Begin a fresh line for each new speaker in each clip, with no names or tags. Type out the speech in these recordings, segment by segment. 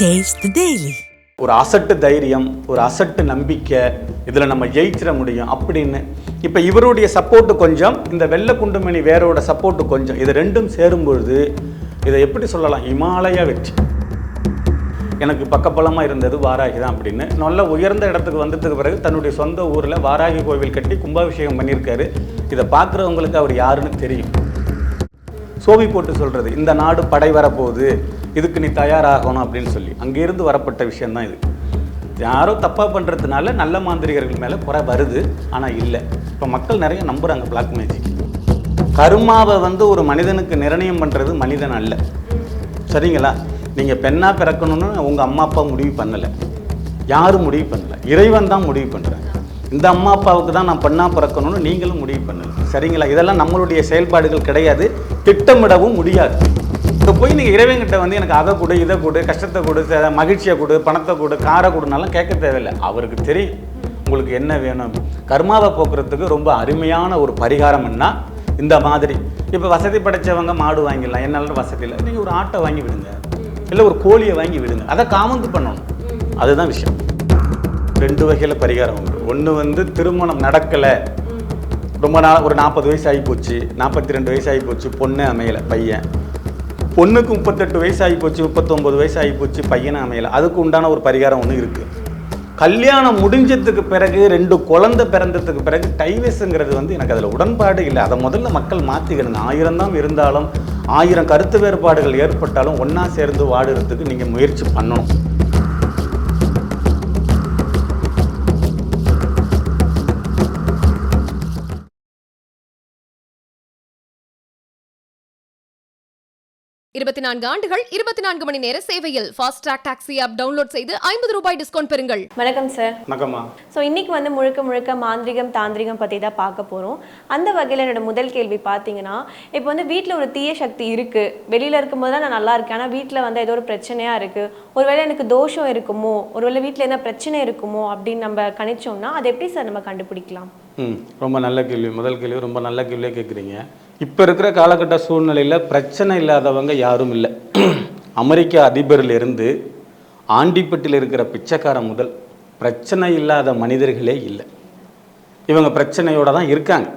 Taste the
ஒரு அசட்டு தைரியம் ஒரு அசட்டு நம்பிக்கை இதில் நம்ம ஜெயிச்சிட முடியும் அப்படின்னு. இப்போ இவருடைய சப்போர்ட்டு கொஞ்சம் இந்த வெள்ளை குண்டுமணி வேரோட சப்போர்ட்டு கொஞ்சம். இது ரெண்டும் சேரும்பொழுது இதை எப்படி சொல்லலாம்? இமாலய வெற்றி. எனக்கு பக்கபலமாக இருந்தது வாராகி தான் அப்படின்னு. நல்ல உயர்ந்த இடத்துக்கு வந்ததுக்கு பிறகு தன்னுடைய சொந்த ஊரில் வாராகி கோவில் கட்டி கும்பாபிஷேகம் பண்ணியிருக்காரு. இதை பார்க்குறவங்களுக்கு அவர் யாருன்னு தெரியும். சோவி போட்டு சொல்கிறது இந்த நாடு படை வரப்போகுது. இதுக்கு நீ தயாராகணும் அப்படின்னு சொல்லி. அங்கேருந்து வரப்பட்ட விஷயந்தான் இது. யாரோ தப்பாக பண்ணுறதுனால நல்ல மாந்திரிகர்கள் மேலே குறை வருது ஆனால் இல்லை. இப்போ மக்கள் நிறைய நம்புகிறாங்க பிளாக் மேஜிக் கருமாவை வந்து ஒரு மனிதனுக்கு நிர்ணயம் பண்ணுறது மனிதன் அல்ல. சரிங்களா? நீங்கள் பெண்ணாக பிறக்கணும்னு உங்கள் அம்மா அப்பா முடிவு பண்ணலை. யாரும் முடிவு பண்ணலை? இறைவன் தான் முடிவு பண்ணுறாங்க இந்த அம்மா அப்பாவுக்கு தான் நான் பெண்ணாக பிறக்கணும்னு நீங்களும் முடிவு பண்ணலை. சரிங்களா? இதெல்லாம் நம்மளுடைய செயல்பாடுகள் கிடையாது. திட்டமிடவும் முடியாது. இப்போ போய் நீங்கள் இறைவன்கிட்ட வந்து எனக்கு அதை கொடு இதை கொடு கஷ்டத்தை கொடு மகிழ்ச்சியை கொடு பணத்தை கொடு காரை கொடுனாலும் கேட்க தேவையில்லை. அவருக்கு தெரியும் உங்களுக்கு என்ன வேணும். கர்மாவை போக்குறதுக்கு ரொம்ப அருமையான ஒரு பரிகாரம் என்ன? இந்த மாதிரி. இப்போ வசதி படைச்சவங்க மாடு வாங்கிடலாம். என்னால் வசதி இல்லை. நீங்கள் ஒரு ஆட்டை வாங்கி விடுங்க. இல்லை ஒரு கோழியை வாங்கி விடுங்க. அதை காமந்து பண்ணணும். அதுதான் விஷயம். ரெண்டு வகையில் பரிகாரம் உண்டு. ஒன்று வந்து திருமணம் நடக்கலை. ரொம்ப நாள் ஒரு நாற்பது வயசு ஆகி போச்சு. நாற்பத்தி ரெண்டு வயசு ஆகி போச்சு. பொண்ணு அமையலை பையன். பொண்ணுக்கு முப்பத்தெட்டு வயசு ஆகி போச்சு முப்பத்தொம்பது வயசு ஆகி போச்சு பையனை அமையலை. அதுக்கு உண்டான ஒரு பரிகாரம் ஒன்று இருக்குது கல்யாணம் முடிஞ்சதுக்கு பிறகு ரெண்டு குழந்தை பிறந்ததுக்கு பிறகு டைவெஸ்ங்கிறது வந்து எனக்கு அதில் உடன்பாடு இல்லை. அதை முதல்ல மக்கள் மாற்றிக்கணுங்க ஆயிரம் தான் இருந்தாலும் ஆயிரம் கருத்து வேறுபாடுகள் ஏற்பட்டாலும் ஒன்றா சேர்ந்து வாடுறதுக்கு நீங்கள் முயற்சி பண்ணணும்.
இருபத்தி நான்கு ஆண்டுகள் இருபத்தி நான்கு மணி நேர சேவையில் fast track taxi app download செய்து ஐம்பது ரூபாய் டிஸ்கவுண்ட் பெறுங்கள்.
வணக்கம் சார்
வணக்கம்மா.
ஸோ இன்னைக்கு வந்து முழுக்க முழுக்க மாந்திரிகம் தாந்திரிகம் பற்றி தான் பார்க்க போகிறோம் அந்த வகையில் என்னோட முதல் கேள்வி பார்த்தீங்கன்னா இப்போ வந்து வீட்டில் ஒரு தீய சக்தி இருக்குது வெளியில் இருக்கும்போது தான் நான் நல்லா இருக்கேன். ஆனால் வீட்டில் வந்து ஏதோ ஒரு பிரச்சனையாக இருக்குது ஒருவேளை எனக்கு தோஷம் இருக்குமோ? ஒருவேளை வீட்டில் என்ன பிரச்சனை இருக்குமோ? அப்படின்னு நம்ம கணிச்சோம்னா அதை எப்படி சார் நம்ம கண்டுபிடிக்கலாம்?
ம். ரொம்ப நல்ல கேள்வி. முதல் கேள்வி ரொம்ப நல்ல கேள்வியாக கேட்குறீங்க இப்போ இருக்கிற காலகட்ட சூழ்நிலையில் பிரச்சனை இல்லாதவங்க யாரும் இல்லை. அமெரிக்க அதிபரிலிருந்து ஆண்டிப்பட்டில் இருக்கிற பிச்சைக்காரன் முதல் பிரச்சனை இல்லாத மனிதர்களே இல்லை. இவங்க பிரச்சனையோடு தான் இருக்காங்க.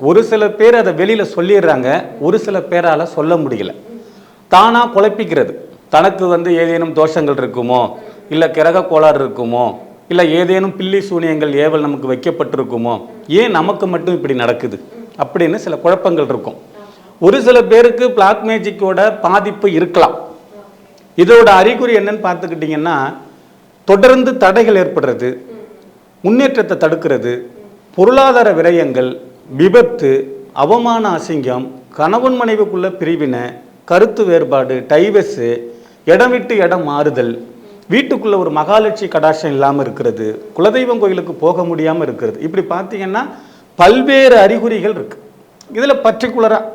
ஒரு சில பேர் அதை வெளியில் சொல்லிடுறாங்க. ஒரு சில பேரால் சொல்ல முடியல. தானாக குழப்பிக்கிறது. தனக்கு வந்து ஏதேனும் தோஷங்கள் இருக்குமோ? இல்லை கிரக கோளாறு இருக்குமோ? இல்லை ஏதேனும் பில்லி சூனியங்கள் ஏவல் நமக்கு வைக்கப்பட்டிருக்குமோ? ஏன் நமக்கு மட்டும் இப்படி நடக்குது? அப்படின்னு சில குழப்பங்கள் இருக்கும். ஒரு சில பேருக்கு பிளாக் மேஜிக்கோட பாதிப்பு இருக்கலாம். இதோட அறிகுறி என்னன்னு பார்த்துக்கிட்டிங்கன்னா தொடர்ந்து தடைகள் ஏற்படுறது முன்னேற்றத்தை தடுக்கிறது பொருளாதார விரயங்கள் விபத்து அவமான அசிங்கம் கணவன் மனைவிக்குள்ள பிரிவினை கருத்து வேறுபாடு டைவஸு இடம் விட்டு இடம் மாறுதல் வீட்டுக்குள்ளே ஒரு மகாலட்சுமி கடாட்சம் இல்லாமல் இருக்கிறது குலதெய்வம் கோயிலுக்கு போக முடியாமல் இருக்கிறது. இப்படி பார்த்தீங்கன்னா பல்வேறு அறிகுறிகள் இருக்குது இதில் பர்டிகுலராக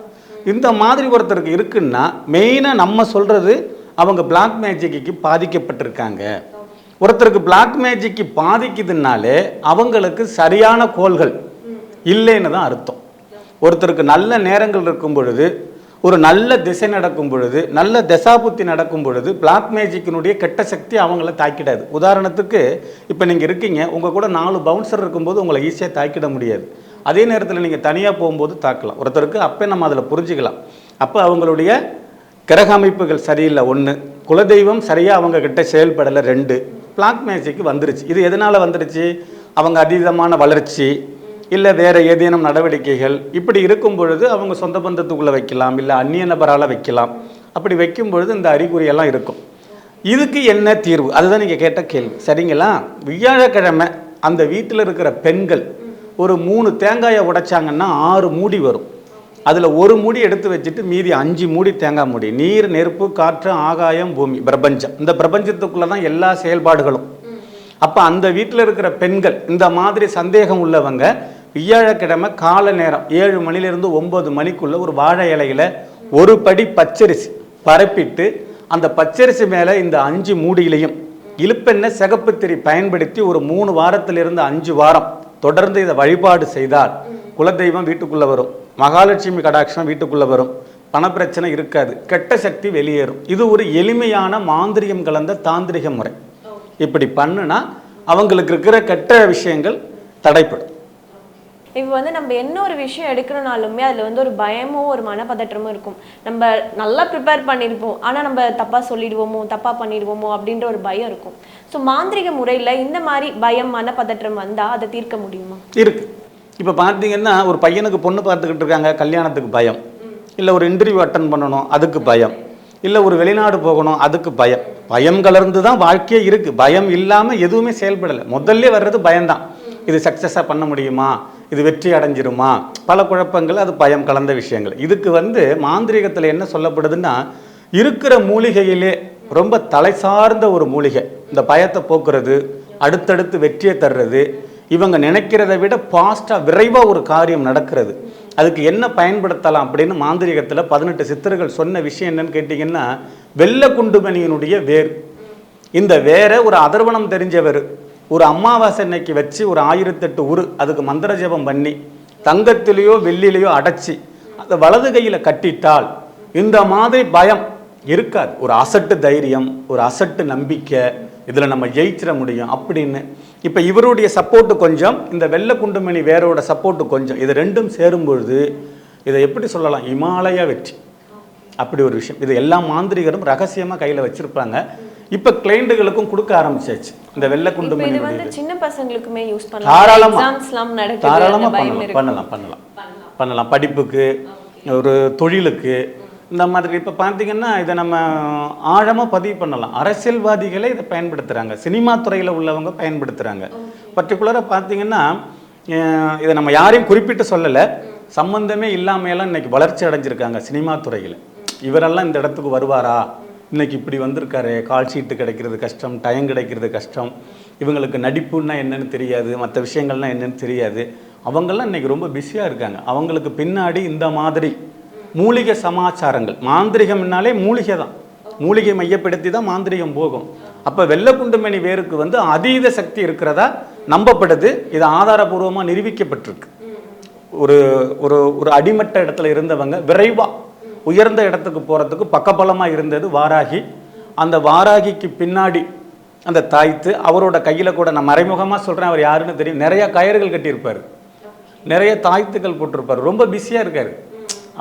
இந்த மாதிரி ஒருத்தருக்கு இருக்குன்னா மெயினாக நம்ம சொல்கிறது அவங்க பிளாக் மேஜிக்கு பாதிக்கப்பட்டிருக்காங்க. ஒருத்தருக்கு பிளாக் மேஜிக்கு பாதிக்குதுனாலே அவங்களுக்கு சரியான கோள்கள் இல்லைன்னு தான் அர்த்தம். ஒருத்தருக்கு நல்ல நேரங்கள் இருக்கும் பொழுது ஒரு நல்ல திசை நடக்கும் பொழுது நல்ல தசாபுத்தி நடக்கும் பொழுது பிளாக் மேஜிக்கினுடைய கெட்ட சக்தி அவங்கள தாக்கிடாது. உதாரணத்துக்கு இப்போ நீங்கள் இருக்கீங்க உங்கள் கூட நாலு பவுன்சர் இருக்கும்போது உங்களை ஈஸியாக தாக்கிட முடியாது. அதே நேரத்தில் நீங்கள் தனியாக போகும்போது தாக்கலாம். ஒருத்தருக்கு அப்போ நம்ம அதில் புரிஞ்சுக்கலாம். அப்போ அவங்களுடைய கிரக அமைப்புகள் சரியில்லை ஒன்று குலதெய்வம் சரியாக அவங்க கிட்ட செயல்படலை ரெண்டு. பிளாக் மேஜிக்கு வந்துருச்சு. இது எதனால் வந்துருச்சு? அவங்க அதீதமான வளர்ச்சி. இல்லை வேறு ஏதேனும் நடவடிக்கைகள் இப்படி இருக்கும் பொழுது அவங்க சொந்த பந்தத்துக்குள்ளே வைக்கலாம் இல்லை அந்நிய நபரால் வைக்கலாம். அப்படி வைக்கும் பொழுது இந்த அறிகுறியெல்லாம் இருக்கும். இதுக்கு என்ன தீர்வு? அதுதான் நீங்கள் கேட்ட கேள்வி. சரிங்களா? வியாழக்கிழமை அந்த வீட்டில் இருக்கிற பெண்கள் ஒரு மூணு தேங்காயை உடைச்சாங்கன்னா ஆறு மூடி வரும். அதில் ஒரு மூடி எடுத்து வச்சுட்டு மீதி அஞ்சு மூடி தேங்காய் மூடி. நீர் நெருப்பு காற்று ஆகாயம் பூமி பிரபஞ்சம். இந்த பிரபஞ்சத்துக்குள்ளே தான் எல்லா செயல்பாடுகளும். அப்போ அந்த வீட்டில் இருக்கிற பெண்கள் இந்த மாதிரி சந்தேகம் உள்ளவங்க வியாழக்கிழமை கால நேரம் ஏழு மணிலிருந்து ஒம்பது மணிக்குள்ள ஒரு வாழை இலையில ஒரு படி பச்சரிசி பரப்பிட்டு அந்த பச்சரிசி மேலே இந்த அஞ்சு மூடியிலையும் இழுப்பெண்ணெய் சிகப்பு திரி பயன்படுத்தி ஒரு மூணு வாரத்திலிருந்து அஞ்சு வாரம் தொடர்ந்து இதை வழிபாடு செய்தால் குலதெய்வம் வீட்டுக்குள்ளே வரும். மகாலட்சுமி கடாட்சம் வீட்டுக்குள்ளே வரும். பணப்பிரச்சனை இருக்காது. கெட்ட சக்தி வெளியேறும். இது ஒரு எளிமையான மாந்திரியம் கலந்த தாந்திரிக முறை. இப்படி பண்ணுனா அவங்களுக்கு இருக்கிற கெட்ட விஷயங்கள் தடைப்படும்.
இப்போ வந்து நம்ம என்ன ஒரு விஷயம் எடுக்கணும்னாலுமே அதில் வந்து ஒரு பயமும் ஒரு மனப்பதற்றமும் இருக்கும். நம்ம நல்லா ப்ரிப்பேர் பண்ணியிருப்போம் ஆனால் நம்ம தப்பாக சொல்லிடுவோமோ தப்பாக பண்ணிடுவோமோ அப்படின்ற ஒரு பயம் இருக்கும். ஸோ மாந்திரிக முறையில் இந்த மாதிரி பயம் மனப்பதற்றம் வந்தால் அதை தீர்க்க முடியுமா?
இருக்கு. இப்போ பார்த்தீங்கன்னா ஒரு பையனுக்கு பொண்ணு பார்த்துக்கிட்டு இருக்காங்க கல்யாணத்துக்கு பயம். இல்லை ஒரு இன்டர்வியூ அட்டன் பண்ணணும் அதுக்கு பயம். இல்லை ஒரு வெளிநாடு போகணும் அதுக்கு பயம். பயம் கலர்ந்து தான் வாழ்க்கையே இருக்குது பயம் இல்லாமல் எதுவுமே செயல்படலை. முதல்ல வர்றது பயம்தான். இது சக்ஸஸாக பண்ண முடியுமா? இது வெற்றி அடைஞ்சிருமா? பல குழப்பங்கள் அது பயம் கலந்த விஷயங்கள். இதுக்கு வந்து மாந்திரீகத்தில் என்ன சொல்லப்படுதுன்னா இருக்கிற மூலிகையிலே ரொம்ப தலை சார்ந்த ஒரு மூலிகை. இந்த பயத்தை போக்குறது அடுத்தடுத்து வெற்றியை தர்றது இவங்க நினைக்கிறத விட ஃபாஸ்ட்டாக விரைவாக ஒரு காரியம் நடக்கிறது. அதுக்கு என்ன பயன்படுத்தலாம் அப்படின்னு மாந்திரிகத்தில் பதினெட்டு சித்தர்கள் சொன்ன விஷயம் என்னன்னு கேட்டிங்கன்னா வெள்ளை குண்டுமணியினுடைய வேர். இந்த வேரை ஒரு அதர்வனம் தெரிஞ்சவர் ஒரு அமாவாசை இன்னைக்கு வச்சு ஒரு ஆயிரத்தெட்டு உரு அதுக்கு மந்திர ஜெபம் பண்ணி தங்கத்திலேயோ வெள்ளிலேயோ அடைச்சி அதை வலது கையில் கட்டிட்டால் இந்த மாதிரி பயம் இருக்காது. ஒரு அசட்டு தைரியம் ஒரு அசட்டு நம்பிக்கை இதில் நம்ம ஜெயிச்சிட முடியும் அப்படின்னு. இப்போ இவருடைய சப்போர்ட்டு கொஞ்சம் இந்த வெள்ளை குண்டுமணி வேரோட சப்போர்ட்டு கொஞ்சம். இது ரெண்டும் சேரும் பொழுது இதை எப்படி சொல்லலாம்? இமாலய வெற்றி. அப்படி ஒரு விஷயம். இது எல்லா மாந்திரிகரும் ரகசியமாக கையில் வச்சுருப்பாங்க. இப்போ கிளைண்ட்டுகளுக்கும் கொடுக்க ஆரம்பிச்சாச்சு. இந்த வெள்ளை
இப்போ
குண்டுமணி
இது வந்து சின்ன பசங்களுக்குமே யூஸ் பண்ணலாம்.
தாராளமா
எக்ஸாம்ஸ்லாம் நடக்குது
தாராளமா
அந்த பயம்
பண்ணலாம் பண்ணலாம் பண்ணலாம். பண்ணலாம். படிப்புக்கு ஒரு தொழிலுக்கு இந்த மாதிரி. இப்போ பார்த்தீங்கன்னா இதை நம்ம ஆழமாக பதிவு பண்ணலாம். அரசியல்வாதிகளே இதை பயன்படுத்துகிறாங்க சினிமா துறையில் உள்ளவங்க பயன்படுத்துகிறாங்க பர்டிகுலராக பார்த்தீங்கன்னா இதை நம்ம யாரையும் குறிப்பிட்டு சொல்லலை. சம்பந்தமே இல்லாமையெல்லாம் இன்னைக்கு வளர்ச்சி அடைஞ்சிருக்காங்க சினிமா துறையில். இவரெல்லாம் இந்த இடத்துக்கு வருவாரா? இன்றைக்கி இப்படி வந்திருக்காரு கால் ஷீட்டு கிடைக்கிறது கஷ்டம் டைம் கிடைக்கிறது கஷ்டம். இவங்களுக்கு நடிப்புன்னா என்னென்னு தெரியாது மற்ற விஷயங்கள்லாம் என்னென்னு தெரியாது. அவங்கெல்லாம் இன்றைக்கி ரொம்ப பிஸியாக இருக்காங்க. அவங்களுக்கு பின்னாடி இந்த மாதிரி மூலிகை சமாச்சாரங்கள். மாந்திரிகம்னாலே மூலிகை தான். மூலிகை மையப்படுத்தி தான் மாந்திரிகம் போகும். அப்போ வெள்ளக்குண்டுமணி வேருக்கு வந்து அதீத சக்தி இருக்கிறதா நம்பப்படுது. இது ஆதாரபூர்வமாக நிரூபிக்கப்பட்டிருக்கு. ஒரு ஒரு ஒரு அடிமட்ட இடத்துல இருந்தவங்க விரைவாக உயர்ந்த இடத்துக்கு போகிறதுக்கு பக்கபலமாக இருந்தது வாராகி. அந்த வாராகிக்கு பின்னாடி அந்த தாய்த்து அவரோட கையில் கூட நான் மறைமுகமாக சொல்கிறேன் அவர் யாருன்னு தெரியும். நிறைய கயறுகள் கட்டியிருப்பார். நிறைய தாய்த்துக்கள் போட்டிருப்பார். ரொம்ப பிஸியாக இருக்கார்.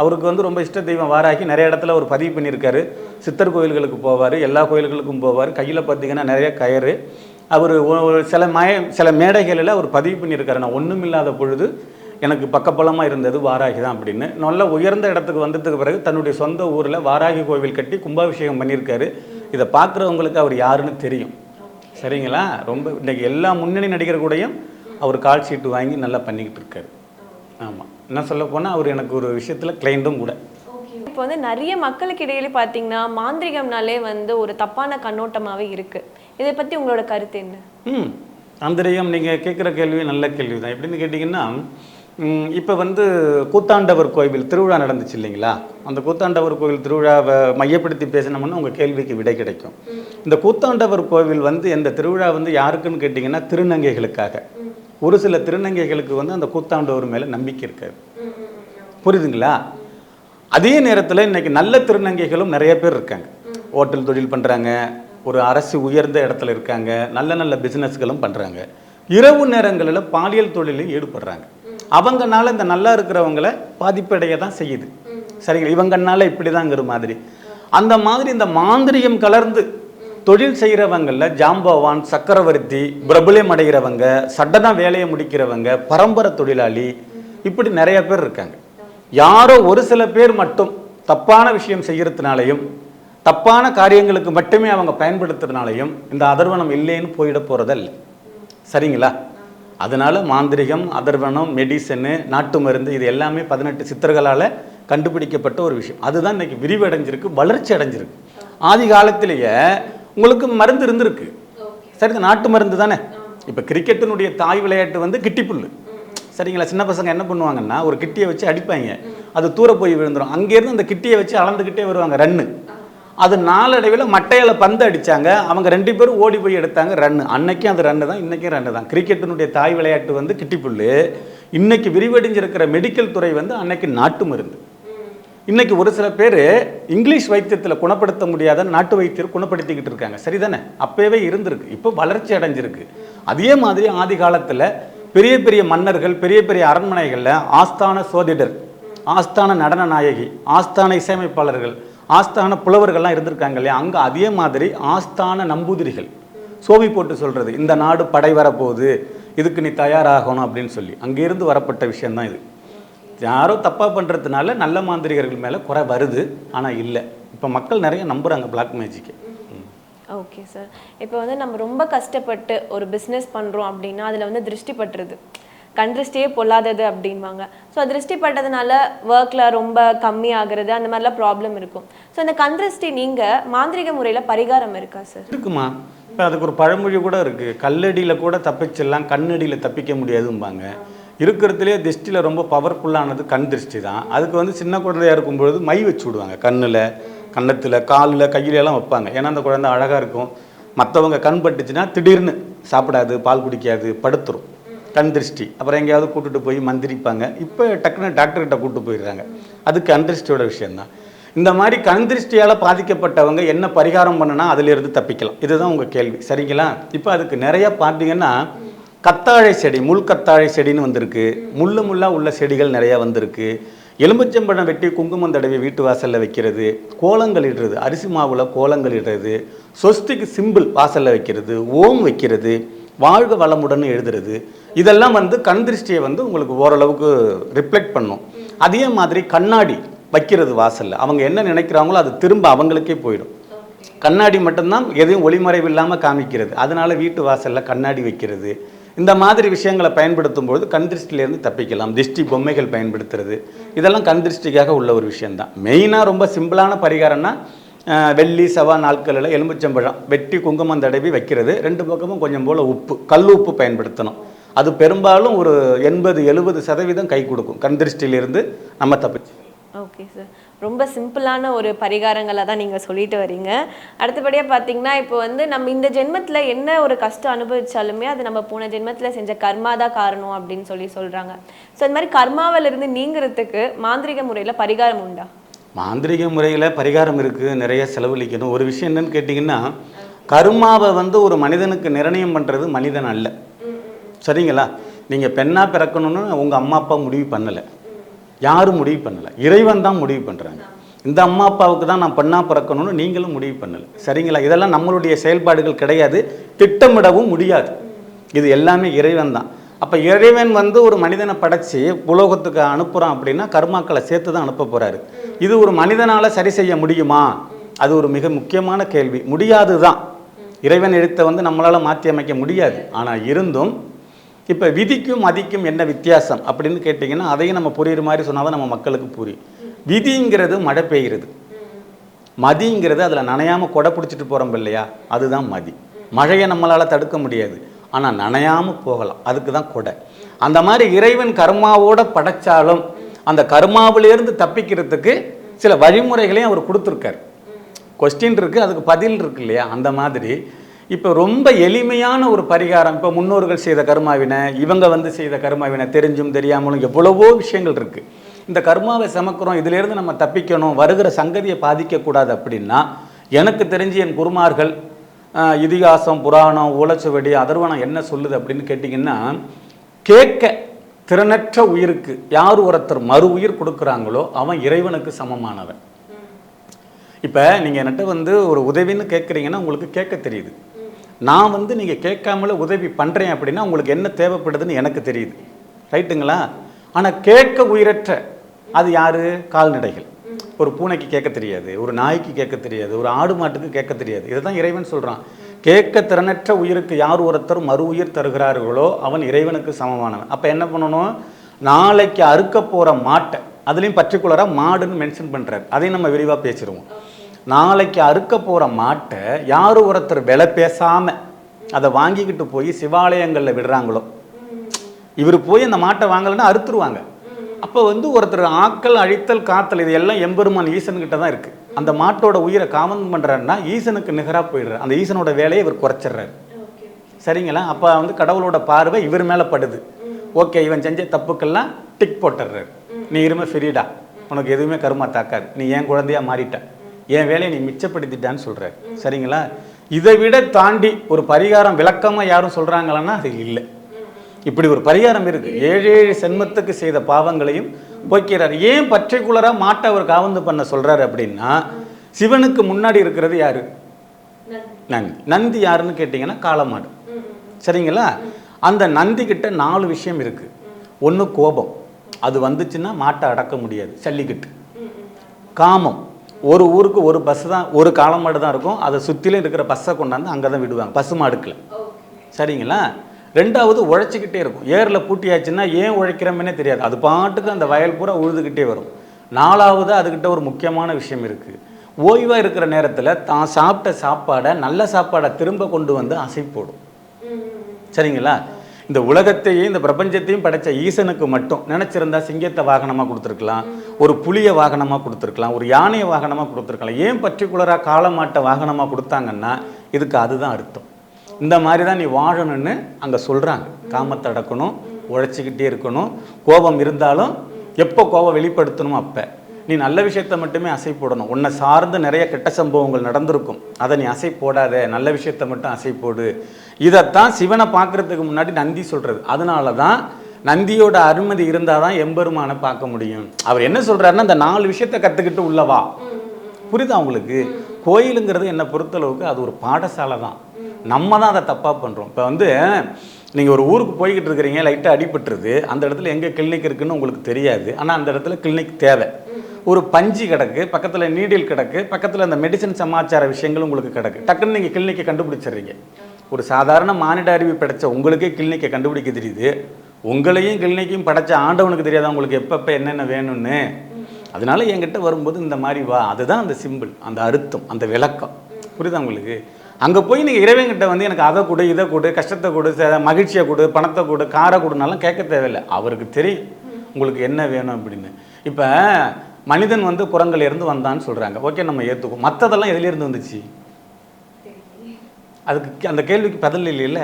அவருக்கு வந்து ரொம்ப இஷ்ட தெய்வம் வாராகி. நிறைய இடத்துல அவர் பதிவு பண்ணியிருக்காரு. சித்தர் கோயில்களுக்கு போவார் எல்லா கோயில்களுக்கும் போவார். கையில் பார்த்தீங்கன்னா நிறைய கயறு. அவர் சில மய சில மேடைகளில் அவர் பதிவு பண்ணியிருக்காரு. நான் ஒன்றும் இல்லாத பொழுது எனக்கு பக்கபலமாக இருந்தது வாராகி தான் அப்படின்னு. நல்ல உயர்ந்த இடத்துக்கு வந்ததுக்கு பிறகு தன்னுடைய சொந்த ஊரில் வாராகி கோவில் கட்டி கும்பாபிஷேகம் பண்ணியிருக்காரு. இதை பார்க்குறவங்களுக்கு அவர் யாருன்னு தெரியும். சரிங்களா? ரொம்ப இன்னைக்கு எல்லா முன்னணி நடிகர் கூடயும் அவர் கால் ஷீட்டு வாங்கி நல்லா பண்ணிக்கிட்டு இருக்காரு. ஆமாம் என்ன சொல்ல போனால் அவர் எனக்கு ஒரு விஷயத்தில் கிளைண்ட்டும் கூட.
இப்போ வந்து நிறைய மக்களுக்கு இடையில பார்த்தீங்கன்னா மாந்திரிகம்னாலே வந்து ஒரு தப்பான கண்ணோட்டமாவே இருக்கு. இதை பத்தி உங்களோட கருத்து என்ன?
ம். அந்தரியம் நீங்கள் கேட்குற கேள்வி நல்ல கேள்வி தான் எப்படின்னு கேட்டிங்கன்னா இப்போ வந்து கூத்தாண்டவர் கோவில் திருவிழா நடந்துச்சு இல்லைங்களா? அந்த கூத்தாண்டவர் கோவில் திருவிழாவை மையப்படுத்தி பேசினோம்னா உங்கள் கேள்விக்கு விடை கிடைக்கும். இந்த கூத்தாண்டவர் கோவில் வந்து இந்த திருவிழா வந்து யாருக்குன்னு கேட்டிங்கன்னா திருநங்கைகளுக்காக. ஒரு சில திருநங்கைகளுக்கு வந்து அந்த கூத்தாண்டவர் மேலே நம்பிக்கை இருக்காது. புரியுதுங்களா? அதே நேரத்தில் இன்றைக்கி நல்ல திருநங்கைகளும் நிறைய பேர் இருக்காங்க. ஹோட்டல் தொழில் பண்ணுறாங்க ஒரு அரசு உயர்ந்த இடத்துல இருக்காங்க நல்ல நல்ல பிஸ்னஸ்களும் பண்ணுறாங்க இரவு நேரங்களில் பாலியல் தொழிலில் ஈடுபடுறாங்க. அவங்கனால இந்த நல்லா இருக்கிறவங்கள பாதிப்படைய தான் செய்யுது சரிங்களா? இவங்கனால இப்படி தாங்கிற மாதிரி. அந்த மாதிரி இந்த மாந்திரிகம் கலர்ந்து தொழில் செய்கிறவங்கள ஜாம்பவான் சக்கரவர்த்தி பிரபலம் அடைகிறவங்க சடனா வேலையை முடிக்கிறவங்க பரம்பரை தொழிலாளி இப்படி நிறைய பேர் இருக்காங்க. யாரோ ஒரு சில பேர் மட்டும் தப்பான விஷயம் செய்யறதுனாலையும் தப்பான காரியங்களுக்கு மட்டுமே அவங்க பயன்படுத்துறதுனாலையும் இந்த அதர்வனம் இல்லைன்னு போயிட போறதல்ல. சரிங்களா? அதனால மாந்திரிகம் அதர்வனம் மெடிசனு நாட்டு மருந்து இது எல்லாமே பதினெட்டு சித்தர்களால் கண்டுபிடிக்கப்பட்ட ஒரு விஷயம். அதுதான் இன்னைக்கு விரிவடைஞ்சிருக்கு வளர்ச்சி அடைஞ்சிருக்கு. ஆதி காலத்திலேயே உங்களுக்கு மருந்து இருந்திருக்கு. சரி நாட்டு மருந்து தானே? இப்போ கிரிக்கெட்டினுடைய தாய் விளையாட்டு வந்து கிட்டிப்புல்லு. சரிங்களா? சின்ன பசங்க என்ன பண்ணுவாங்கன்னா ஒரு கிட்டியை வச்சு அடிப்பாங்க. அது தூர போய் விழுந்துரும். அங்கேருந்து அந்த கிட்டியை வச்சு அளந்துக்கிட்டே வருவாங்க ரன்னு. அது நாளடைவில் மட்டையால் பந்து அடிச்சாங்க. அவங்க ரெண்டு பேரும் ஓடி போய் எடுத்தாங்க ரன்னு அன்னைக்கும் அது ரன்னு தான் இன்றைக்கும் ரன்னு தான். கிரிக்கெட்டினுடைய தாய் விளையாட்டு வந்து கிட்டிப்புள்ளு இன்றைக்கி விரிவடைஞ்சிருக்கிற மெடிக்கல் துறை வந்து அன்னைக்கு நாட்டு மருந்து. இன்னைக்கு ஒரு சில பேர் இங்கிலீஷ் வைத்தியத்தில் குணப்படுத்த முடியாத நாட்டு வைத்தியர் குணப்படுத்திக்கிட்டு இருக்காங்க. சரிதானே? அப்போவே இருந்திருக்கு. இப்போ வளர்ச்சி அடைஞ்சிருக்கு. அதே மாதிரி ஆதி காலத்தில் பெரிய பெரிய மன்னர்கள் பெரிய பெரிய அரண்மனைகளில் ஆஸ்தான சோதிடர் ஆஸ்தான நடன நாயகி ஆஸ்தான இசையமைப்பாளர்கள் ஆஸ்தான புலவர்கள்லாம் இருந்திருக்காங்க இல்லையா? அங்கே அதே மாதிரி ஆஸ்தான நம்பூதிரிகள். சோவி போட்டு சொல்கிறது இந்த நாடு படை வரப்போகுது இதுக்கு நீ தயாராகணும் அப்படின்னு சொல்லி. அங்கேருந்து வரப்பட்ட விஷயந்தான் இது. யாரோ தப்பாக பண்ணுறதுனால நல்ல மாந்திரிகர்கள் மேலே குறை வருது ஆனால் இல்லை. இப்போ மக்கள் நிறைய நம்புகிறாங்க பிளாக் மேஜிக்கு
ஓகே சார் இப்போ வந்து நம்ம ரொம்ப கஷ்டப்பட்டு ஒரு பிஸ்னஸ் பண்ணுறோம் அப்படின்னா அதில் வந்து திருஷ்டி கண் திருஷ்டியே பொல்லாதது அப்படின்வாங்க. ஸோ திருஷ்டி பட்டதுனால ஒர்க்கில் ரொம்ப கம்மி ஆகுறது அந்த மாதிரிலாம் ப்ராப்ளம் இருக்கும். ஸோ இந்த கண் திருஷ்டி நீங்கள் மாந்திரிக முறையில் பரிகாரம் இருக்கா சார்
இருக்குமா? இப்போ அதுக்கு ஒரு பழமொழி கூட இருக்குது கல்லடியில் கூட தப்பிச்சிடலாம் கண்ணடியில் தப்பிக்க முடியாதும்பாங்க. இருக்கிறதுலே திருஷ்டியில் ரொம்ப பவர்ஃபுல்லானது கண் திருஷ்டி தான். அதுக்கு வந்து சின்ன குழந்தையாக இருக்கும்பொழுது மை வச்சு விடுவாங்க. கண்ணில் கன்னத்தில் காலில் கையில எல்லாம் வைப்பாங்க. ஏன்னா அந்த குழந்தை அழகாக இருக்கும். மற்றவங்க கண் பட்டுச்சுன்னா திடீர்னு சாப்பிடாது பால் குடிக்காது படுத்துரும். கண் திருஷ்டி. அப்புறம் எங்கேயாவது கூட்டுட்டு போய் மந்திரிப்பாங்க. இப்போ டக்குன்னு டாக்டர்கிட்ட கூட்டு போயிடுறாங்க. அது கண் திருஷ்டியோட விஷயம்தான். இந்த மாதிரி கண் திருஷ்டியால் பாதிக்கப்பட்டவங்க என்ன பரிகாரம் பண்ணுனா அதிலிருந்து தப்பிக்கலாம். இதுதான் உங்கள் கேள்வி. சரிங்களா? இப்போ அதுக்கு நிறையா பார்த்தீங்கன்னா கத்தாழை செடி முள் கத்தாழை செடின்னு வந்திருக்கு. முள்ளு முள்ளாக உள்ள செடிகள் நிறையா வந்திருக்கு. எலும்புச்சம்பழம் வெட்டி குங்குமம் தடவி வீட்டு வாசலில் வைக்கிறது. கோலங்கள் இடுறது. அரிசி மாவில் கோலங்கள் இடுறது. சொஸ்திக்கு சிம்பிள் வாசலில் வைக்கிறது. ஓம் வைக்கிறது. வாழ்க வளமுடன் எழுதுறது. இதெல்லாம் வந்து கண் திருஷ்டியை வந்து உங்களுக்கு ஓரளவுக்கு ரிஃப்ளெக்ட் பண்ணும். அதே மாதிரி கண்ணாடி வைக்கிறது வாசல்ல. அவங்க என்ன நினைக்கிறாங்களோ அது திரும்ப அவங்களுக்கே போயிடும். கண்ணாடி மட்டும்தான் எதையும் ஒளிமறைவு இல்லாமல் காமிக்கிறது. அதனால வீட்டு வாசல்ல கண்ணாடி வைக்கிறது. இந்த மாதிரி விஷயங்களை பயன்படுத்தும் பொழுது கண் திருஷ்டிலேருந்து தப்பிக்கலாம். திருஷ்டி பொம்மைகள் பயன்படுத்துறது. இதெல்லாம் கண் திருஷ்டிக்காக உள்ள ஒரு விஷயம்தான். மெயினாக ரொம்ப சிம்பிளான பரிகாரம்னா வெள்ளி செவ்வாய் நாட்களில் எலும்புச்சம்பழம் வெட்டி குங்குமம் தடவி வைக்கிறது. ரெண்டு பக்கமும் கொஞ்சம் போல் உப்பு கல் உப்பு பயன்படுத்தணும். அது பெரும்பாலும் ஒரு எண்பது எழுபது சதவீதம் கை கொடுக்கும். கண் திருஷ்டியிலிருந்து நம்ம தப்பிச்சு.
Okay sir. ரொம்ப சிம்பிளான ஒரு பரிகாரங்களை தான் நீங்கள் சொல்லிட்டு வரீங்க. அடுத்தபடியாக பார்த்தீங்கன்னா இப்போ வந்து நம்ம இந்த ஜென்மத்தில் என்ன ஒரு கஷ்டம் அனுபவிச்சாலுமே அது நம்ம போன ஜென்மத்தில் செஞ்ச கர்மா தான் காரணம் அப்படின்னு சொல்லி சொல்கிறாங்க ஸோ இந்த மாதிரி கர்மாவிலிருந்து நீங்கிறதுக்கு மாந்திரிக முறையில் பரிகாரம் உண்டா?
மாந்திரிக முறையில் பரிகாரம் இருக்குது நிறைய செலவழிக்கணும். ஒரு விஷயம் என்னன்னு கேட்டிங்கன்னா கருமாவை வந்து ஒரு மனிதனுக்கு நிர்ணயம் பண்ணுறது மனிதன் அல்ல. சரிங்களா? நீங்கள் பெண்ணாக பிறக்கணும்னு உங்கள் அம்மா அப்பா முடிவு பண்ணலை. யாரும் முடிவு பண்ணலை. இறைவன் தான் முடிவு பண்ணுறாங்க இந்த அம்மா அப்பாவுக்கு தான் நான் பெண்ணாக பிறக்கணும்னு நீங்களும் முடிவு பண்ணலை. சரிங்களா? இதெல்லாம் நம்மளுடைய செயல்பாடுகள் கிடையாது. திட்டமிடவும் முடியாது. இது எல்லாமே இறைவன் தான். அப்போ இறைவன் வந்து ஒரு மனிதனை படைச்சி உலோகத்துக்கு அனுப்புகிறான் அப்படின்னா கர்மாக்களை சேர்த்து தான் அனுப்ப போகிறாரு இது ஒரு மனிதனால் சரி செய்ய முடியுமா? அது ஒரு மிக முக்கியமான கேள்வி. முடியாது தான் இறைவன் எழுத்தை வந்து நம்மளால் மாற்றி அமைக்க முடியாது. ஆனால் இருந்தும் இப்போ விதிக்கும் மதிக்கும் என்ன வித்தியாசம் அப்படின்னு கேட்டிங்கன்னா அதையும் நம்ம புரியுற மாதிரி சொன்னால் தான் நம்ம மக்களுக்கு புரியும். விதிங்கிறது மழை பெய்கிறது மதிங்கிறது அதில் நனையாமல் கொடை பிடிச்சிட்டு போகிறோம் இல்லையா? அதுதான் மதி. மழையை நம்மளால் தடுக்க முடியாது. ஆனால் நனையாமல் போகலாம். அதுக்கு தான் கொடை. அந்த மாதிரி இறைவன் கர்மாவோட படைச்சாலும் அந்த கர்மாவிலேருந்து தப்பிக்கிறதுக்கு சில வழிமுறைகளையும் அவர் கொடுத்துருக்காரு. கொஸ்டின் இருக்குது அதுக்கு பதில் இருக்கு இல்லையா? அந்த மாதிரி. இப்போ ரொம்ப எளிமையான ஒரு பரிகாரம் இப்போ முன்னோர்கள் செய்த கர்மாவினை இவங்க வந்து செய்த கர்மாவினை தெரிஞ்சும் தெரியாமலும் எவ்வளவோ விஷயங்கள் இருக்குது இந்த கர்மாவை சமக்கிறோம் இதிலேருந்து நம்ம தப்பிக்கணும் வருகிற சங்கதியை பாதிக்கக்கூடாது அப்படின்னா எனக்கு தெரிஞ்சு என் குருமார்கள் இதிகாசம் புராணம் ஊழச்சுவடி அதர்வனம் என்ன சொல்லுது அப்படின்னு கேட்டிங்கன்னா கேட்க திறனற்ற உயிருக்கு யார் ஒருத்தர் மறு உயிர் கொடுக்குறாங்களோ அவன் இறைவனுக்கு சமமானவன். இப்போ நீங்கள் என்கிட்ட வந்து ஒரு உதவின்னு கேட்குறீங்கன்னா உங்களுக்கு கேட்க தெரியுது. நான் வந்து நீங்கள் கேட்காமல உதவி பண்ணுறேன் அப்படின்னா உங்களுக்கு என்ன தேவைப்படுதுன்னு எனக்கு தெரியுது. ரைட்டுங்களா? ஆனால் கேட்க உயிரற்ற அது யாரு? கால்நடைகள். ஒரு பூனைக்கு கேட்க தெரியாது ஒரு நாய்க்கு கேட்க தெரியாது ஒரு ஆடு மாட்டுக்கு கேட்க தெரியாது. இதை தான் இறைவன் சொல்கிறான் கேட்க திறனற்ற உயிருக்கு யார் ஒருத்தர் மறு உயிர் தருகிறார்களோ அவன் இறைவனுக்கு சமமானவன். அப்போ என்ன பண்ணணும்? நாளைக்கு அறுக்க போகிற மாட்டை அதுலேயும் பர்டிகுலராக மாடுன்னு மென்ஷன் பண்ணுறாரு அதையும் நம்ம விரிவாக பேசிடுவோம். நாளைக்கு அறுக்க போகிற மாட்டை யார் ஒருத்தர் விலை பேசாமல் அதை வாங்கிக்கிட்டு போய் சிவாலயங்களில் விடுறாங்களோ? இவர் போய் அந்த மாட்டை வாங்கலைன்னா அறுத்துருவாங்க. அப்போ வந்து ஒருத்தர் ஆக்கல் அழித்தல் காத்தல் இது எல்லாம் எம்பெருமான் ஈசன்கிட்ட தான் இருக்குது அந்த மாட்டோட உயிரை காமன் பண்ணுறாருன்னா ஈசனுக்கு நிகராக போயிடுறாரு. அந்த ஈசனோட வேலையை இவர் குறைச்சிடுறாரு. சரிங்களா? அப்போ வந்து கடவுளோட பார்வை இவர் மேலே படுது. ஓகே இவன் செஞ்ச தப்புக்கெல்லாம் டிக் போட்டுடுறாரு. நீ இருமை ஃப்ரீடா? உனக்கு எதுவுமே கருமா தாக்காது. நீ என் குழந்தையா மாறிட்ட? என் வேலையை நீ மிச்சப்படுத்திட்டான்னு சொல்ற சரிங்களா? இதை விட தாண்டி ஒரு பரிகாரம் விளக்கமா யாரும் சொல்றாங்களான்னா அது இல்லை. இப்படி ஒரு பரிகாரம் இருக்கு. ஏழு ஏழு சென்மத்துக்கு செய்த பாவங்களையும் போக்கிறார். ஏன் பர்டிகுலரா மாட்டை அவர் காவந்து பண்ண சொல்றாரு அப்படின்னா சிவனுக்கு முன்னாடி இருக்கிறது யாரு? நந்தி. நந்தி. யாருன்னு கேட்டிங்கன்னா காளமாடு. சரிங்களா? அந்த நந்தி கிட்ட நாலு விஷயம் இருக்கு. ஒன்று கோபம். அது வந்துச்சுன்னா மாட்டை அடக்க முடியாது. ஜல்லிக்கட்டு காமம். ஒரு ஊருக்கு ஒரு பஸ் தான் ஒரு காளமாடு தான் இருக்கும். அதை சுற்றிலும் இருக்கிற பஸ்ஸை கொண்டாந்து அங்கே தான் விடுவாங்க பசு மாடுக்கில் சரிங்களா? ரெண்டாவது உழைச்சிக்கிட்டே இருக்கும். ஏரில் பூட்டியாச்சுன்னா ஏன் உழைக்கிறோம்னே தெரியாது. அது பாட்டுக்கு அந்த வயல் பூரா உழுதுகிட்டே வரும். நாலாவது அதுக்கிட்ட ஒரு முக்கியமான விஷயம் இருக்குது ஓய்வாக இருக்கிற நேரத்தில் தான் சாப்பிட்ட சாப்பாடை நல்ல சாப்பாடை திரும்ப கொண்டு வந்து அசை போடும் சரிங்களா? இந்த உலகத்தையும் இந்த பிரபஞ்சத்தையும் படைச்ச ஈசனுக்கு மட்டும் நினச்சிருந்தா சிங்கத்தை வாகனமாக கொடுத்துருக்கலாம். ஒரு புளிய வாகனமாக கொடுத்துருக்கலாம். ஒரு யானையை வாகனமாக கொடுத்துருக்கலாம். ஏன் பர்டிகுலராக காலமாட்ட வாகனமாக கொடுத்தாங்கன்னா இதுக்கு அதுதான் அர்த்தம். இந்த மாதிரி தான் நீ வாழணும்னு அங்கே சொல்கிறாங்க காமத்தை அடக்கணும் உழைச்சிக்கிட்டே இருக்கணும். கோபம் இருந்தாலும் எப்போ கோபம் வெளிப்படுத்தணுமோ அப்போ. நீ நல்ல விஷயத்த மட்டுமே அசை போடணும். உன்னை சார்ந்து நிறைய கெட்ட சம்பவங்கள் நடந்திருக்கும். அதை நீ அசை போடாத. நல்ல விஷயத்த மட்டும் அசை போடு. இதைத்தான் சிவனை பார்க்கறதுக்கு முன்னாடி நந்தி சொல்றது. அதனால தான் நந்தியோட அனுமதி இருந்தால் தான் எம்பெருமானை பார்க்க முடியும். அவர் என்ன சொல்றாருன்னா அந்த நாலு விஷயத்த கற்றுக்கிட்டு உள்ளவா புரியுதா உங்களுக்கு? கோயிலுங்கிறது என்னை பொறுத்தளவுக்கு அது ஒரு பாடசாலை தான் நம்ம தான் அதை தப்பாக பண்ணுறோம் இப்போ வந்து நீங்கள் ஒரு ஊருக்கு போய்கிட்டு இருக்கிறீங்க லைட்டாக அடிபட்டுருது. அந்த இடத்துல எங்கே கிளினிக் இருக்குதுன்னு உங்களுக்கு தெரியாது. ஆனால் அந்த இடத்துல கிளினிக் தேவை. ஒரு பஞ்சு கிடக்கு பக்கத்தில் நீடில் கிடக்கு பக்கத்தில் அந்த மெடிசன் சமாச்சார விஷயங்கள் உங்களுக்கு கிடக்கு. டக்குன்னு நீங்கள் கிளினிக்கை கண்டுபிடிச்சிடுறீங்க. ஒரு சாதாரண மானிட அறிவு படைச்ச உங்களுக்கே கிளினிக்கை கண்டுபிடிக்க தெரியுது. உங்களையும் கிளினிக்கையும் படைச்ச ஆண்டவனுக்கு தெரியாதா? உங்களுக்கு எப்பப்போ என்னென்ன வேணும்னு? அதனால என்கிட்ட வரும்போது இந்த மாதிரி வா. அதுதான் அந்த சிம்பிள் அந்த அர்த்தம் அந்த விளக்கம். புரியுதா உங்களுக்கு? அங்கே போய் நீங்கள் இறைவன்கிட்ட வந்து எனக்கு அதை கொடு இதை கொடு கஷ்டத்தை கொடு மகிழ்ச்சியை கொடு பணத்தை கொடு காரை கொடுனாலும் கேட்க தேவையில்லை. அவருக்கு தெரியும் உங்களுக்கு என்ன வேணும் அப்படின்னு. இப்போ மனிதன் வந்து குரங்குல இருந்து வந்தான்னு சொல்கிறாங்க ஓகே நம்ம ஏற்றுக்கோம் மற்றதெல்லாம் எதுலேருந்து வந்துச்சு? அதுக்கு அந்த கேள்விக்கு பதில் இல்லைல்ல?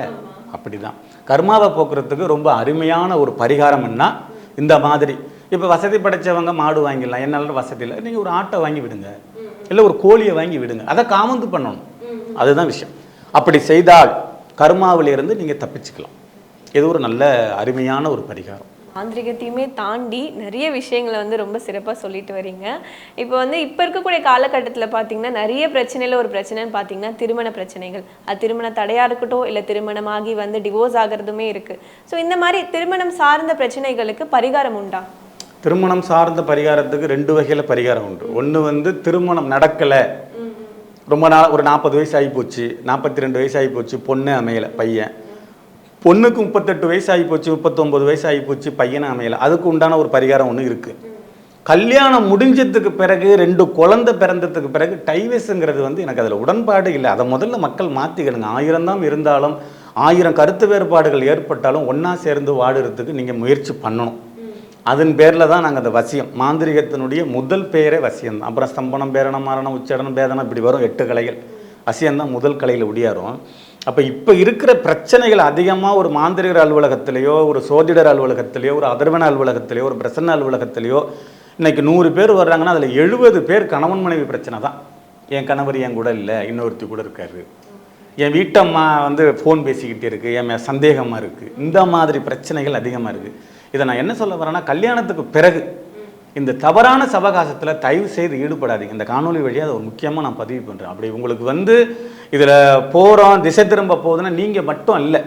அப்படிதான். கர்மாவை போக்குறதுக்கு ரொம்ப அருமையான ஒரு பரிகாரம்னா இந்த மாதிரி. இப்போ வசதி படைச்சவங்க மாடு வாங்கிடலாம். என்னால் வசதி இல்லை. நீங்கள் ஒரு ஆட்டை வாங்கி விடுங்க. இல்லை ஒரு கோழியை வாங்கி விடுங்க. அதை காமந்து பண்ணணும். அதுதான் விஷயம். அப்படி செய்தால் கர்மாவிலிருந்து நீங்கள் தப்பிச்சுக்கலாம். இது ஒரு நல்ல அருமையான ஒரு பரிகாரம்.
மாந்திரிகத்தையுமே தாண்டி நிறைய விஷயங்களை வந்து ரொம்ப சிறப்பாக சொல்லிட்டு வரீங்க. இப்போ வந்து இப்போ இருக்கக்கூடிய காலகட்டத்தில் பார்த்தீங்கன்னா நிறைய பிரச்சனையில் ஒரு பிரச்சனைன்னு பார்த்தீங்கன்னா திருமண பிரச்சனைகள். அது திருமண தடையாக இருக்கட்டும் இல்லை திருமணமாகி வந்து டிவோர்ஸ் ஆகிறதுமே இருக்குது ஸோ இந்த மாதிரி திருமணம் சார்ந்த பிரச்சனைகளுக்கு பரிகாரம் உண்டா?
திருமணம் சார்ந்த பரிகாரத்துக்கு ரெண்டு வகையில் பரிகாரம் உண்டு. ஒன்று வந்து திருமணம் நடக்கலை ரொம்ப நாள் ஒரு நாற்பது வயசு ஆகி போச்சு. நாற்பத்தி ரெண்டு வயசு ஆகி போச்சு. பொண்ணு அமையலை பையன். பொண்ணுக்கு முப்பத்தெட்டு வயசு ஆகி போச்சு முப்பத்தொம்பது வயசு ஆகி போச்சு பையனை அமையலை. அதுக்கு உண்டான ஒரு பரிகாரம் ஒன்று இருக்குது கல்யாணம் முடிஞ்சதுக்கு பிறகு ரெண்டு குழந்தை பிறந்ததுக்கு பிறகு டைவஸுங்கிறது வந்து எனக்கு அதில் உடன்பாடு இல்லை. அதை முதல்ல மக்கள் மாற்றிக்கணுங்க ஆயிரம் தான் இருந்தாலும் ஆயிரம் கருத்து வேறுபாடுகள் ஏற்பட்டாலும் ஒன்றா சேர்ந்து வாடுறதுக்கு நீங்கள் முயற்சி பண்ணணும். அதன் பேரில் தான் நாங்கள் அந்த வசியம். மாந்திரிகத்தினுடைய முதல் பேரே வசியம். தான் அப்புறம் ஸ்தம்பனம் பேரணம் மரணம் உச்சடனம் பேதனம் இப்படி வரும் எட்டு கலைகள். வசியம் தான் முதல் கலையில் ஒடியாரும். அப்போ இப்போ இருக்கிற பிரச்சனைகள் அதிகமாக ஒரு மாந்திரிகர் அலுவலகத்திலேயோ ஒரு சோதிடர் அலுவலகத்திலேயோ ஒரு அதர்வன அலுவலகத்திலேயோ ஒரு பிரசன்ன அலுவலகத்திலேயோ இன்னைக்கு நூறு பேர் வர்றாங்கன்னா அதில் எழுபது பேர் கணவன் மனைவி பிரச்சனை தான். என் கணவர் என் கூட இல்லை இன்னொருத்தி கூட இருக்காரு. என் வீட்டம்மா வந்து ஃபோன் பேசிக்கிட்டே இருக்குது என் சந்தேகமாக இருக்குது இந்த மாதிரி பிரச்சனைகள் அதிகமாக இருக்குது இதை நான் என்ன சொல்ல வரேன்னா கல்யாணத்துக்கு பிறகு இந்த தவறான சவகாசத்தில் தயவு செய்து ஈடுபடாதீங்க. இந்த காணொளி வழியாக அதை ஒரு முக்கியமாக நான் பதிவு பண்ணுறேன் அப்படி உங்களுக்கு வந்து இதில் போகிறோம் திசை திரும்ப போகுதுன்னா நீங்கள் மட்டும் இல்லை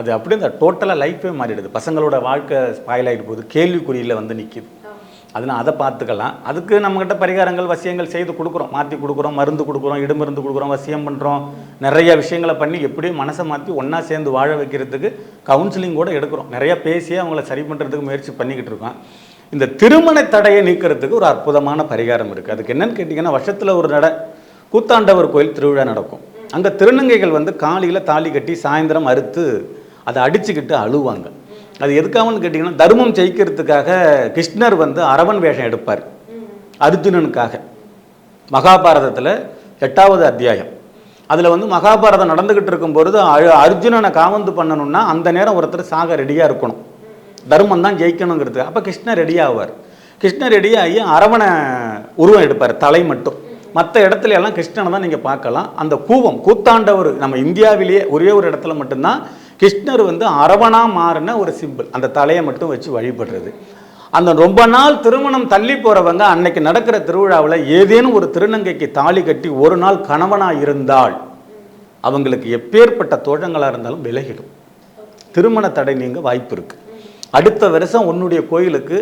அது அப்படியே இந்த டோட்டலாக லைஃபே மாறிடுது. பசங்களோட வாழ்க்கை ஸ்பாயில் ஆகிட்டு போகுது. கேள்விக்குறியில் வந்து நிற்கிது அதனால் அதை பார்த்துக்கலாம். அதுக்கு நம்மக்கிட்ட பரிகாரங்கள் வசியங்கள் செய்து கொடுக்குறோம். மாற்றி கொடுக்குறோம் மருந்து கொடுக்குறோம் இடுமருந்து கொடுக்குறோம் வசியம் பண்ணுறோம் நிறைய விஷயங்களை பண்ணி எப்படியும் மனசை மாற்றி ஒன்றா சேர்ந்து வாழ வைக்கிறதுக்கு கவுன்சிலிங் கூட எடுக்கிறோம். நிறையா பேசி அவங்கள சரி பண்ணுறதுக்கு முயற்சி பண்ணிக்கிட்டு இருக்கோம். இந்த திருமண தடையை நீக்கிறதுக்கு ஒரு அற்புதமான பரிகாரம் இருக்குது அதுக்கு என்னென்னு கேட்டிங்கன்னா வருஷத்தில் ஒரு நட கூத்தாண்டவர் கோயில் திருவிழா நடக்கும். அங்கே திருநங்கைகள் வந்து காலையில் தாலி கட்டி சாயந்தரம் அறுத்து அதை அடிச்சுக்கிட்டு அழுவாங்க. அது எதுக்காகன்னு கேட்டிங்கன்னா தர்மம் ஜெயிக்கிறதுக்காக கிருஷ்ணர் வந்து அரவன் வேஷம் எடுப்பார். அர்ஜுனனுக்காக. மகாபாரதத்தில் எட்டாவது அத்தியாயம். அதில் வந்து மகாபாரதம் நடந்துக்கிட்டு இருக்கும்பொழுது அழு- அர்ஜுனனை காவந்து பண்ணணும்னா அந்த நேரம் ஒருத்தர் சாக ரெடியாக இருக்கணும். தர்மம் தான் ஜெயிக்கணுங்கிறது அப்போ கிருஷ்ணர் ரெடி ஆவார். கிருஷ்ணர் ரெடி ஆகி அரவணை உருவம் எடுப்பார் தலை மட்டும். மற்ற இடத்துல எல்லாம் கிருஷ்ணனை தான் நீங்கள் பார்க்கலாம். அந்த கூவம் கூத்தாண்டவர் நம்ம இந்தியாவிலேயே ஒரே ஒரு இடத்துல மட்டும்தான் கிருஷ்ணர் வந்து அரவணா மாறின ஒரு சிம்பிள் அந்த தலையை மட்டும் வச்சு வழிபடுறது. அந்த ரொம்ப நாள் திருமணம் தள்ளி போகிறவங்க அன்னைக்கு நடக்கிற திருவிழாவில் ஏதேனும் ஒரு திருநங்கைக்கு தாலி கட்டி ஒரு நாள் கணவனாக இருந்தால் அவங்களுக்கு எப்பேற்பட்ட தோழங்களாக இருந்தாலும் விலகிடும். திருமண தடை நீங்க வாய்ப்பு இருக்குது அடுத்த வருஷம் உன்னுடைய கோயிலுக்கு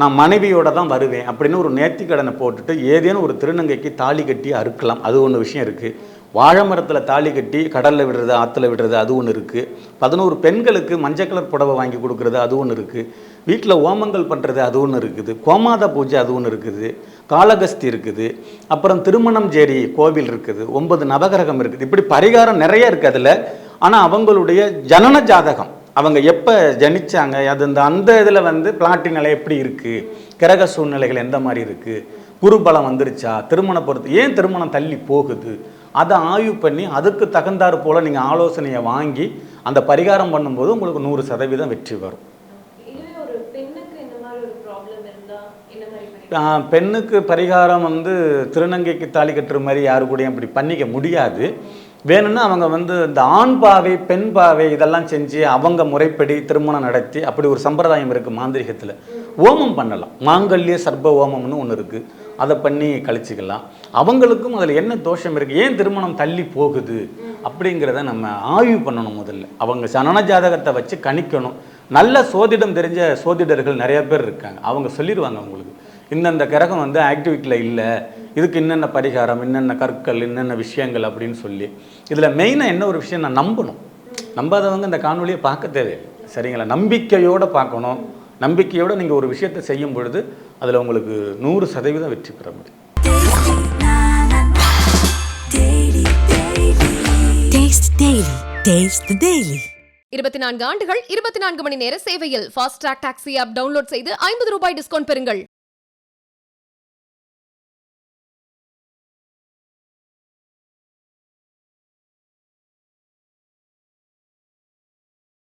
நான் மனைவியோட தான் வருவேன் அப்படின்னு ஒரு நேர்த்திக்கடனை போட்டுட்டு ஏதேனும் ஒரு திருநங்கைக்கு தாலி கட்டி அறுக்கலாம். அது ஒன்று விஷயம் இருக்குது வாழை மரத்தில் தாலி கட்டி கடலில் விடுறது ஆற்றுல விடுறது அது ஒன்று இருக்குது பதினோரு பெண்களுக்கு மஞ்சள் கலர் புடவை வாங்கி கொடுக்குறது அது ஒன்று இருக்குது வீட்டில் ஓமங்கள் பண்ணுறது அது ஒன்று இருக்குது. கோமாத பூஜை அது ஒன்று இருக்குது. காளகஸ்தி இருக்குது. அப்புறம் திருமணம் ஜேரி கோவில் இருக்குது. ஒன்பது நவகிரகம் இருக்குது. இப்படி பரிகாரம் நிறைய இருக்குது அதில். ஆனால் அவங்களுடைய ஜனன ஜாதகம். அவங்க எப்போ ஜனித்தாங்க அது இந்த அந்த இதில் வந்து பிளாட்டி நிலை எப்படி இருக்குது கிரக சூழ்நிலைகள் எந்த மாதிரி இருக்குது குருபலம் வந்துருச்சா? திருமண பொறுத்து ஏன் திருமணம் தள்ளி போகுது? அதை ஆய்வு பண்ணி அதுக்கு தகுந்தாறு போல் நீங்கள் ஆலோசனையை வாங்கி அந்த பரிகாரம் பண்ணும்போது உங்களுக்கு நூறு சதவீதம் வெற்றி வரும்.
பெண்ணுக்கு
பரிகாரம் வந்து திருநங்கைக்கு தாலி கட்டுற மாதிரி யாரு கூடயும் அப்படி பண்ணிக்க முடியாது. வேணும்னா அவங்க வந்து இந்த ஆண் பாவை பெண் பாவை இதெல்லாம் செஞ்சு அவங்க முறைப்படி திருமணம் நடத்தி அப்படி ஒரு சம்பிரதாயம் இருக்குது மாந்திரிகத்தில். ஓமம் பண்ணலாம். மாங்கல்ய சர்ப்ப ஓமம்னு ஒன்று இருக்குது அதை பண்ணி கழிச்சிக்கலாம். அவங்களுக்கும் அதில் என்ன தோஷம் இருக்குது ஏன் திருமணம் தள்ளி போகுது? அப்படிங்கிறத நம்ம ஆய்வு பண்ணணும் முதல்ல. அவங்க சனன ஜாதகத்தை வச்சு கணிக்கணும். நல்ல சோதிடம் தெரிஞ்ச சோதிடர்கள் நிறைய பேர் இருக்காங்க. அவங்க சொல்லிடுவாங்க அவங்களுக்கு. இந்தந்த கிரகம் வந்து ஆக்டிவிட்டியில் இல்லை. இதுக்கு என்னென்ன பரிகாரம் என்னென்ன கற்கள் என்னென்ன விஷயங்கள் அப்படின்னு சொல்லி. இதில் மெயினாக என்ன ஒரு விஷயம் நான் நம்பணும். நம்பாதவங்க இந்த காணொலியை பார்க்க தேவையில்லை. சரிங்களா? நம்பிக்கையோடு பார்க்கணும். நம்பிக்கையோடு நீங்கள் ஒரு விஷயத்தை செய்யும் பொழுது அதில் உங்களுக்கு நூறு சதவீதம் வெற்றி பெற முடியும்.
இருபத்தி நான்கு ஆண்டுகள் இருபத்தி நான்கு மணி நேர சேவையில் fast track taxi app download செய்து ஐம்பது ரூபாய் டிஸ்கவுண்ட் பெறுங்கள்